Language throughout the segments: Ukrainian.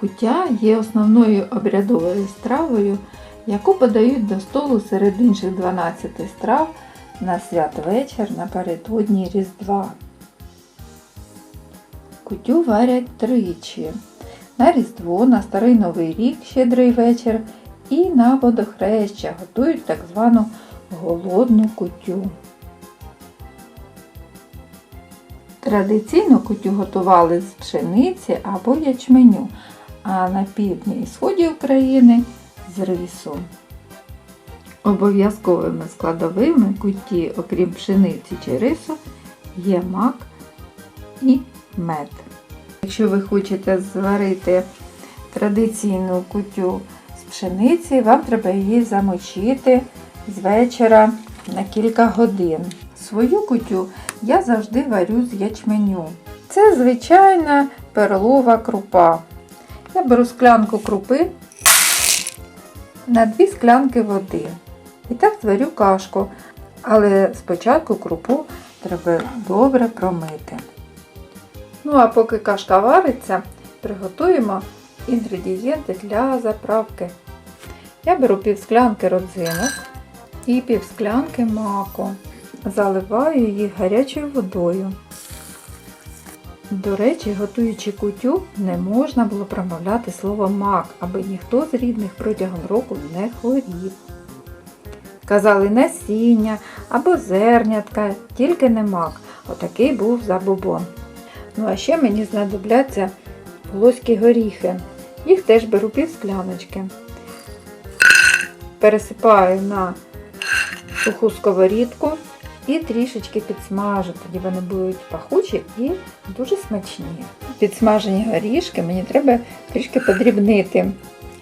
Куття є основною обрядовою стравою, яку подають до столу серед інших 12 страв на святвечір напередодні Різдва. Кутю варять тричі. На Різдво, на Старий Новий рік, щедрий вечір і на водохреща готують так звану голодну кутю. Традиційно кутю готували з пшениці або ячменю, а на півдні і сході України з рису. Обов'язковими складовими куті, окрім пшениці чи рису, є мак і мед. Якщо ви хочете зварити традиційну кутю з пшениці, вам треба її замочити з вечора на кілька годин. Свою кутю я завжди варю з ячменю. Це звичайна перлова крупа. Я беру склянку крупи на дві склянки води. І так зварю кашку. Але спочатку крупу треба добре промити. Ну а поки кашка вариться, приготуємо інгредієнти для заправки. Я беру пів склянки родзинок і пів склянки маку. Заливаю їх гарячою водою. До речі, готуючи кутю, не можна було промовляти слово мак, аби ніхто з рідних протягом року не хворів. Казали насіння або зернятка, тільки не мак. Отакий був забобон. Ну а ще мені знадобляться волоські горіхи. Їх теж беру пів скляночки. Пересипаю на суху сковорідку і трішечки підсмажу. Тоді вони будуть пахучі і дуже смачні. Підсмажені горішки мені треба трішки подрібнити.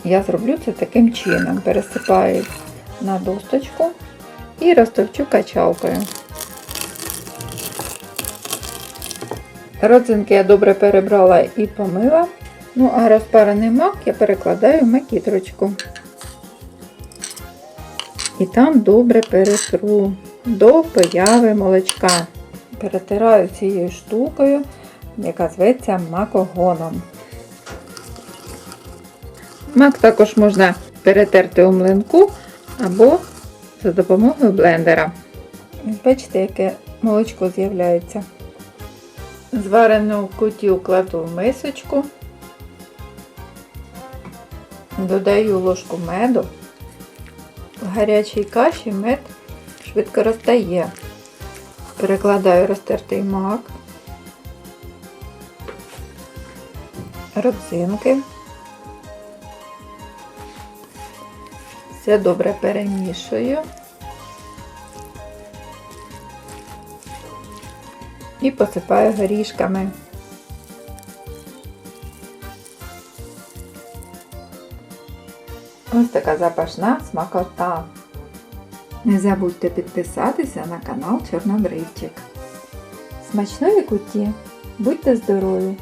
Я зроблю це таким чином. Пересипаю на досточку і розтовчу качалкою. Родзинки я добре перебрала і помила. Ну, а розпарений мак я перекладаю в макітрочку. І там добре перетру до появи молочка. Перетираю цією штукою, яка зветься макогоном. Мак також можна перетерти у млинку або за допомогою блендера. Бачите, яке молочко з'являється. Зварену кутю кладу в мисочку, додаю ложку меду. В гарячій каші мед швидко розтає. Перекладаю розтертий мак, родзинки. Все добре перемішую. І посипаю горішками. Ось така запашна смакота. Не забудьте підписатися на канал Чорнобривчик. Смачної куті! Будьте здорові!